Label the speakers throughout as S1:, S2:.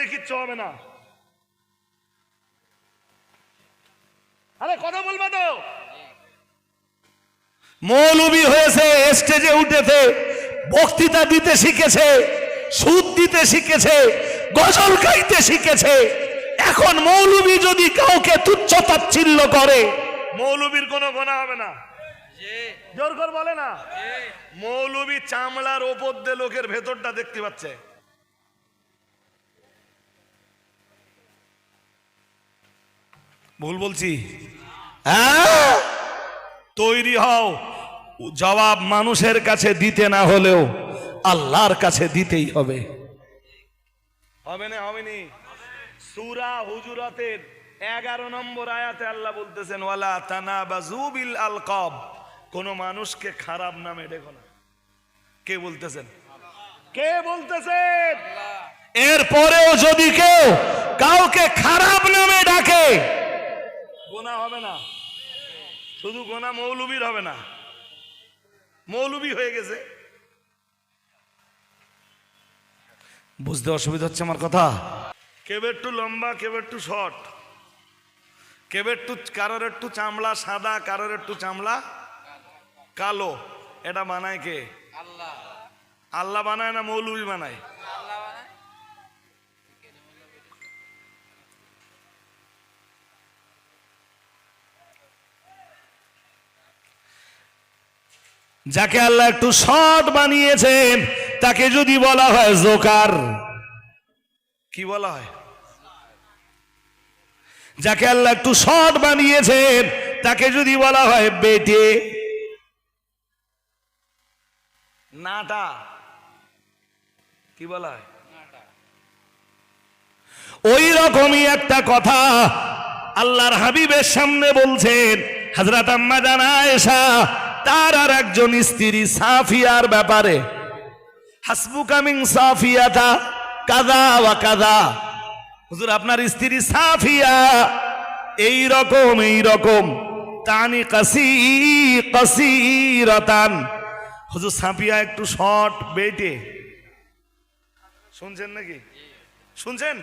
S1: করলে কিচ্ছু হবে না। আরে কথা বলবে তো? মৌলবী হয়েছে স্টেজে উঠেছে বক্তৃতা দিতে শিখেছে সুদ দিতে শিখেছে গজল গাইতে শিখেছে। এখন মৌলবী যদি কাউকে তুচ্ছ তাচ্ছিল্য করে মৌলবীর কোনো গোনা হবে না। জোর কর বলে না। মৌলবী চামড়ার ওপর দিয়ে লোকের ভেতরটা দেখতে পাচ্ছে। ভুল বলছি। হ্যাঁ? তৈরি হও। জবাব মানুষের কাছে দিতে না হলেও আল্লাহর কাছে দিতেই হবে। হবে না হবে নি? সুরা হুজুরাতের এগারো নম্বর আয়াতে আল্লাহ বলতেছেন ওয়ালা তানা বাজুবিল আলকাব। কোন মানুষকে খারাপ নামে ডেকো না। কে বলতেছেন? কে বলতেছেন? এরপরেও যদি কেউ কাউকে খারাপ নামে ডাকে গোনা হবে না। শুধু গোনা মৌলবীর হবে না। মৌলবী হয়ে গেছে। বুঝতে অসুবিধা হচ্ছে আমার কথা? কেবে একটু লম্বা কেবে একটু শর্ট? কেবে একটু কারোর একটু চামড়া সাদা কারোর একটু চামড়া কালো? এটা বানায় কে?
S2: আল্লাহ।
S1: আল্লাহ বানায় না মৌলবী বানায়?
S2: বানায়
S1: যাকে আল্লাহ একটু শর্ট বানিয়েছেন তাকে যদি বলা হয় জোকার। কি বলা হয়? যাকে আল্লাহ একটু শর্ট বানিয়েছেন তাকে যদি বলা হয় বেটে। নাটা। কি বলা হয়? ওই রকমই একটা কথা আল্লাহর হাবিবের সামনে বলছেন হাজরাত আম্মা জানা এসা তার আর একজন স্ত্রী সাফিয়ার ব্যাপারে। হাসবু কামিং সাফিয়াটা কাদা বা কাদা। হুজুর, আপনার স্ত্রী সাফিয়া এই রকম এই রকম তানি কাসি কাসি রতান। হুজুর, সাফিয়া একটু শর্ট, বেটে। শুনছেন নাকি? শুনছেন?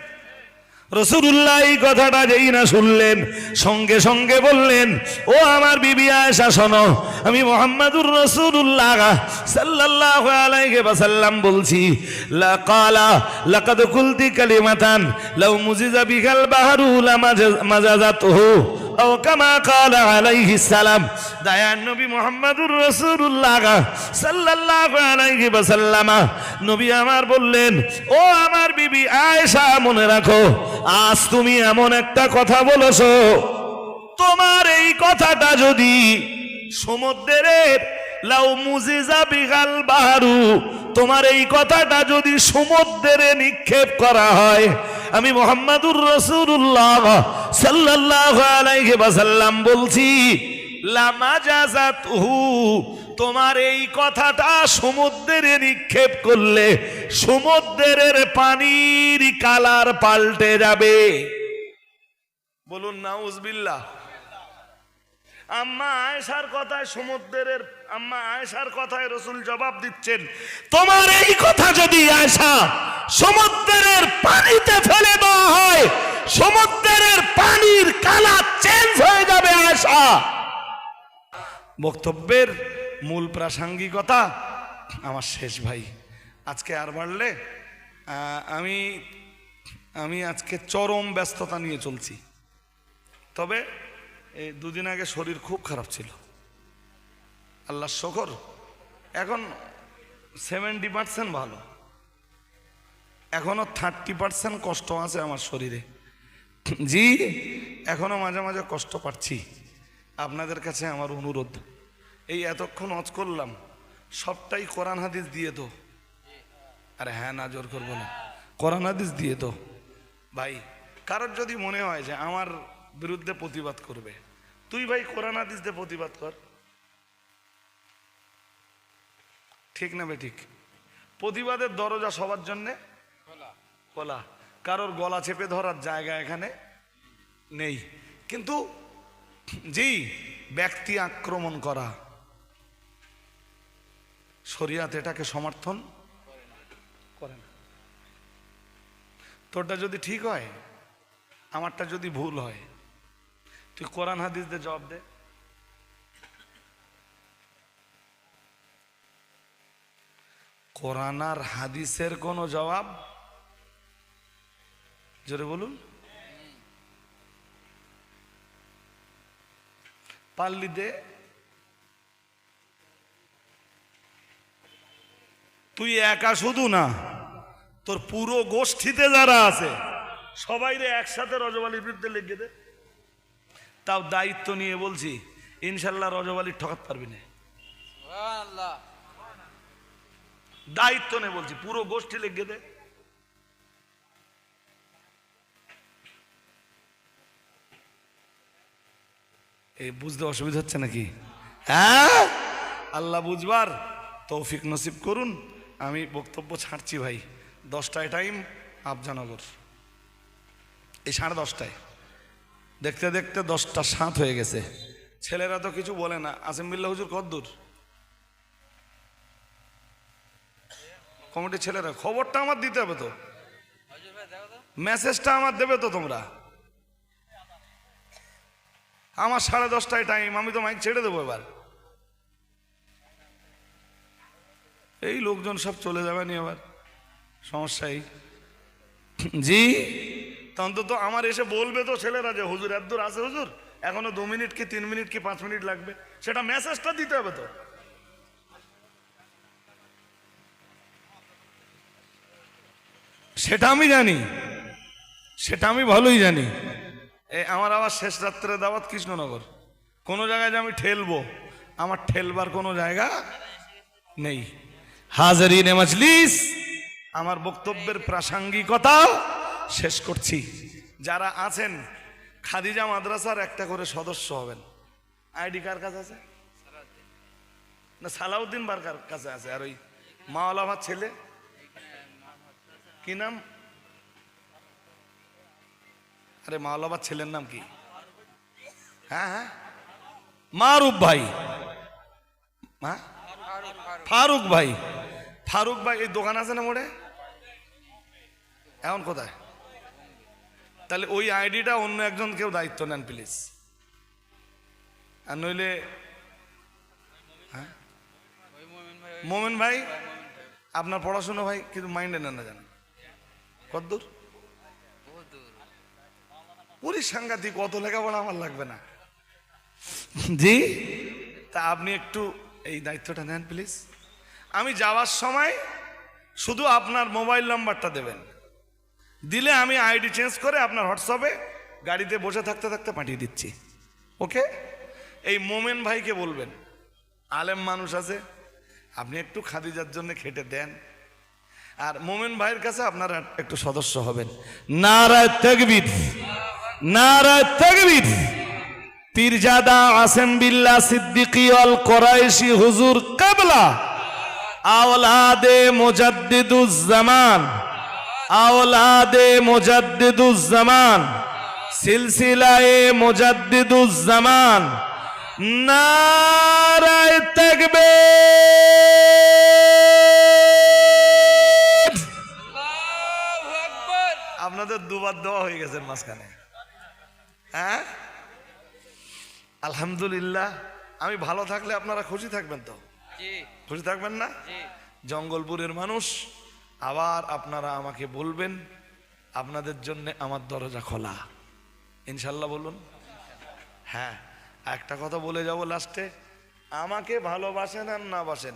S1: রসুল্লাহ এই কথাটা যেই না শুনলেন, সঙ্গে সঙ্গে বললেন, ও আমার বিবি আয়েশা, শোনো, আমি মোহাম্মদুর রসুল্লাহ সাল্লাল্লাহু আলাইহি ওয়াসাল্লাম বলছি লাকালা লাকাদ কুলতি কালিমাতান, লাউ মুজিজা বিকাল বাহারু লামাজাজাতুহু আও কামা কালা আলাইহিস সালাম। দায়ান নবী মোহাম্মদুর রসুল্লাহ সাল্লাল্লাহু আলাইহি ওয়াসাল্লাম, নবী আমার বললেন, ও আমার বিবি আয়েশা, মনে রাখো আজ তুমি এমন একটা কথা বলেছ। তোমার এই কথাটা যদি সমুদ্রের লাউ মুজিজা বিগাল বাহারু, তোমার এই কথাটা যদি সমুদ্রে নিক্ষেপ করা হয়, আমি মোহাম্মদুর রসুল্লাহ সাল্লাল্লাহু আলাইহি ওয়াসাল্লাম বলছি লামাজাজাতহু তোমার এই কথাটা সমুদ্রে নিক্ষেপ করলে সমুদ্রের পানির কালার পাল্টে যাবে। বলুন, নাউজবিল্লাহ। আম্মা আয়েশার কথায় সমুদ্রের আম্মা আয়েশার কথায় রসুল জবাব দিচ্ছেন, তোমার এই কথা যদি আয়েশা সমুদ্রের পানিতে ফেলে দেওয়া হয়, সমুদ্রের পানির কালার চেঞ্জ হয়ে যাবে আয়েশা। বক্তব্যের মূল প্রাসঙ্গিকতা আমার শেষ ভাই। আজকে আর বাড়লে আমি আমি আজকে চরম ব্যস্ততা নিয়ে চলছি। তবে এই দুদিন আগে শরীর খুব খারাপ ছিল। আল্লাহ শকর, এখন সেভেন্টি পার্সেন্ট ভালো। এখনও থার্টি পার্সেন্ট কষ্ট আছে আমার শরীরে। জি এখনও মাঝে মাঝে কষ্ট পাচ্ছি। আপনাদের কাছে আমার অনুরোধ। এই এতক্ষণ অজ করলাম সবটাই কোরআন হাদিস দিয়ে তো আরে হ্যাঁ না জোর করব না। কোরআন হাদিস দিয়ে তো ভাই কারোর যদি মনে হয় যে আমার বিরুদ্ধে প্রতিবাদ করবে তুই ভাই কোরআন হাদিস দিয়ে প্রতিবাদ কর। ঠিক না ঠিক? প্রতিবাদের দরজা সবার জন্যে?
S2: খোলা।
S1: খোলা। কারোর গলা চেপে ধরার জায়গা এখানে নেই। কিন্তু জি ব্যক্তি আক্রমণ করা। শরিয়াত এটাকে সমর্থন করে না। তোরটা যদি ঠিক হয়, আমারটা যদি ভুল হয়, তুই কোরআন হাদিস দে জবাব দে। কোরআন আর হাদিসের কোনো জবাব? জোরে বলুন। পাল্লি দে। তুই একা শুধু না তোর পুরো গোষ্ঠীতে যারা আছে সবাই রে একসাথে রজবালির বিরুদ্ধে লেগে দে। তাও দায়িত্ব নিয়ে বলছি ইনশাল্লাহ রজবালির ঠকাতে পারবি না। দায়িত্ব নে বলছি পুরো গোষ্ঠী লেগে দে। এই বুঝতে অসুবিধা হচ্ছে নাকি? হ্যাঁ? আল্লাহ বুঝবার তৌফিক নসিব করুন। আমি বক্তব্য ছাড়ছি ভাই। দশটায় টাইম আফজানগর। এই সাড়ে দশটায়। দেখতে দেখতে দশটা সাত হয়ে গেছে। ছেলেরা তো কিছু বলে না। আসেম্বিল্লা হুজুর কদ্দূর কমিটির ছেলেরা, খবরটা আমার দিতে হবে তো। মেসেজটা আমার দেবে তো তোমরা? আমার সাড়ে দশটায় টাইম আমি তো মাইক ছেড়ে দেবো এবার। এই লোকজন সব চলে যাবে নি এবার সমস্যা এই। জি। তা অন্তত আমার এসে বলবে তো ছেলেরা যে হুজুর এত আছে হুজুর? এখনও দু মিনিট কি তিন মিনিট কি পাঁচ মিনিট লাগবে? সেটা মেসেজটা দিতে হবে তো। সেটা আমি জানি। সেটা আমি ভালোই জানি। এই আমার আবার শেষ রাত্রে দাওয়াত কৃষ্ণনগর। কোনো জায়গায় যে আমি ঠেলবো আমার ঠেলবার কোনো জায়গা নেই। হাজারিনে মজলিস। আমার বক্তব্যের প্রাসঙ্গিকতা শেষ করছি। যারা আছেন, খাদিজা মাদ্রাসার একটা করে সদস্য হবেন। আইডি কার কাছে আছে? না, সালাউদ্দিন বারকার কাছে আছে? আর ওই মাওলা ভাত ছেলে? কি নাম? আরে মাওলাবার ছেলের নাম কি? হ্যাঁ হ্যাঁ। মারুফ ভাই। হ্যাঁ?
S2: ফারুক
S1: ভাই। ফারুক ভাই এই দোকান আছে না মোড়ে? এখন কোথায়? তাহলে ওই আইডিটা অন্য একজন কেউ দায়িত্ব নেন প্লিজ আর নইলে হ্যাঁ?
S2: মোমিন ভাই
S1: আপনার পড়াশুনো ভাই কিন্তু মাইন্ডে নেন না জানেন। কতদূর? পুরী সাংঘাতিক কত লেখাপড়া আমার লাগবে না। জি? তা আপনি একটু এই দায়িত্বটা নেন প্লিজ আমি যাওয়ার সময় শুধু আপনার মোবাইল নাম্বারটা দেবেন। দিলে আমি আইডি চেঞ্জ করে আপনার হোয়াটসঅ্যাপে গাড়িতে বসে থাকতে থাকতে পাঠিয়ে দিচ্ছি। ওকে? এই মোমেন ভাইকে বলবেন, আলেম মানুষ আছে, আপনি একটু খাদিজার জন্য খেটে দেন। আর মোমেন ভাইয়ের কাছে আপনারা একটু সদস্য হবেন। নারায় তকবীর নারায় তকবীর। পীরজাদা আসেম বিল্লা সিদ্দিকি অল কোরাইশি হুজুর কাবলা। আওলাদে মুজাদ্দিদুজ্জামান আওলাদে মুজাদ্দিদুজ্জামান সিলসিলায়ে মুজাদ্দিদুজ্জামান নারায় তকবীর।
S2: আল্লাহু আকবার।
S1: আপনাদের দুবার দেওয়া হয়ে গেছে মাঝখানে। হ্যাঁ? আলহামদুলিল্লাহ। আমি ভালো থাকলে আপনারা খুশি থাকবেন তো। খুশি থাকবেন না? জঙ্গলপুরের মানুষ আবার আপনারা আমাকে বলবেন আপনাদের জন্য আমার দরজা খোলা। ইনশাল্লাহ বলুন। হ্যাঁ একটা কথা বলে যাব লাস্টে। আমাকে ভালোবাসেন আর না বাসেন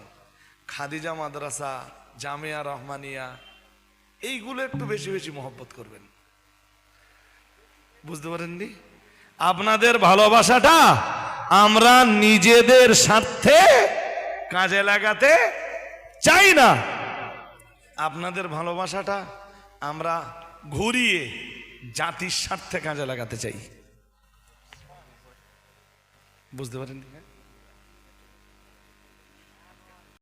S1: খাদিজা মাদ্রাসা জামিয়া রহমানিয়া এইগুলো একটু বেশি বেশি মহব্বত করবেন। বুঝতে পারেননি? আপনাদের ভালোবাসাটা আমরা নিজেদের স্বার্থে কাজে লাগাতে চাই না। আপনাদের ভালোবাসাটা আমরা ঘুরিয়ে জাতির স্বার্থে কাজে লাগাতে চাই। বুঝতে পারেন